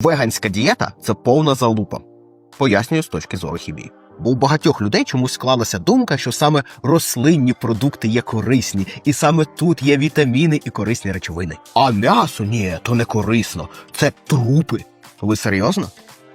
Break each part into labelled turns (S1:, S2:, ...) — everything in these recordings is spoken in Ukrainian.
S1: Веганська дієта це повна залупа. Пояснюю з точки зору хімії. Бо у багатьох людей чомусь склалася думка, що саме рослинні продукти є корисні, і саме тут є вітаміни і корисні речовини. А м'ясо ні, то не корисно, це трупи. Ви серйозно?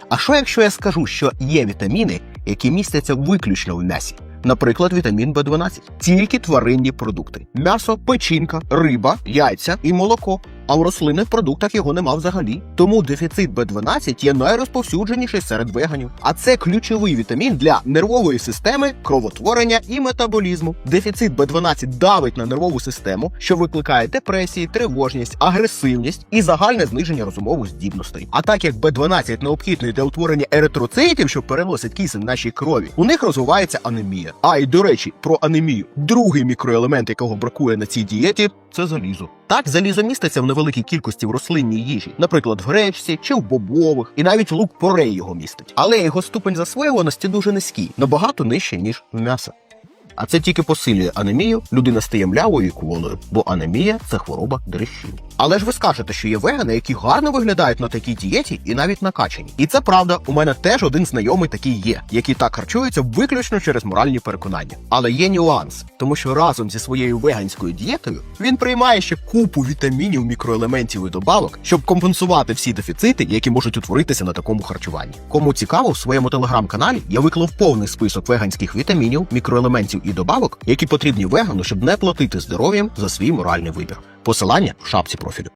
S1: А що якщо я скажу, що є вітаміни, які містяться виключно в м'ясі? Наприклад, вітамін В12. Тільки тваринні продукти: м'ясо, печінка, риба, яйця і молоко. А в рослинних продуктах його нема взагалі. Тому дефіцит В12 є найрозповсюдженіший серед веганів. А це ключовий вітамін для нервової системи, кровотворення і метаболізму. Дефіцит В12 давить на нервову систему, що викликає депресії, тривожність, агресивність і загальне зниження розумових здібностей. А так як В12 необхідний для утворення еритроцитів, що переносять кисень нашій крові, у них розвивається анемія. А і до речі, про анемію. Другий мікроелемент, якого бракує на цій дієті, це залізо. Так, залізо міститься в невеликій кількості в рослинній їжі, наприклад, в гречці чи в бобових, і навіть лук порей його містить. Але його ступень засвоюваності дуже низький, набагато нижче, ніж в м'яса. А це тільки посилює анемію, людина стає млявою і кволою, бо анемія це хвороба дрищів. Але ж ви скажете, що є вегани, які гарно виглядають на такій дієті і навіть накачані. І це правда, у мене теж один знайомий такий є, який так харчується виключно через моральні переконання. Але є нюанс, тому що разом зі своєю веганською дієтою він приймає ще купу вітамінів, мікроелементів і добавок, щоб компенсувати всі дефіцити, які можуть утворитися на такому харчуванні. Кому цікаво, в своєму телеграм-каналі я виклав повний список веганських вітамінів, мікроелементів і добавок, які потрібні вегану, щоб не платити здоров'ям за свій моральний вибір. Посилання в шапці профілю.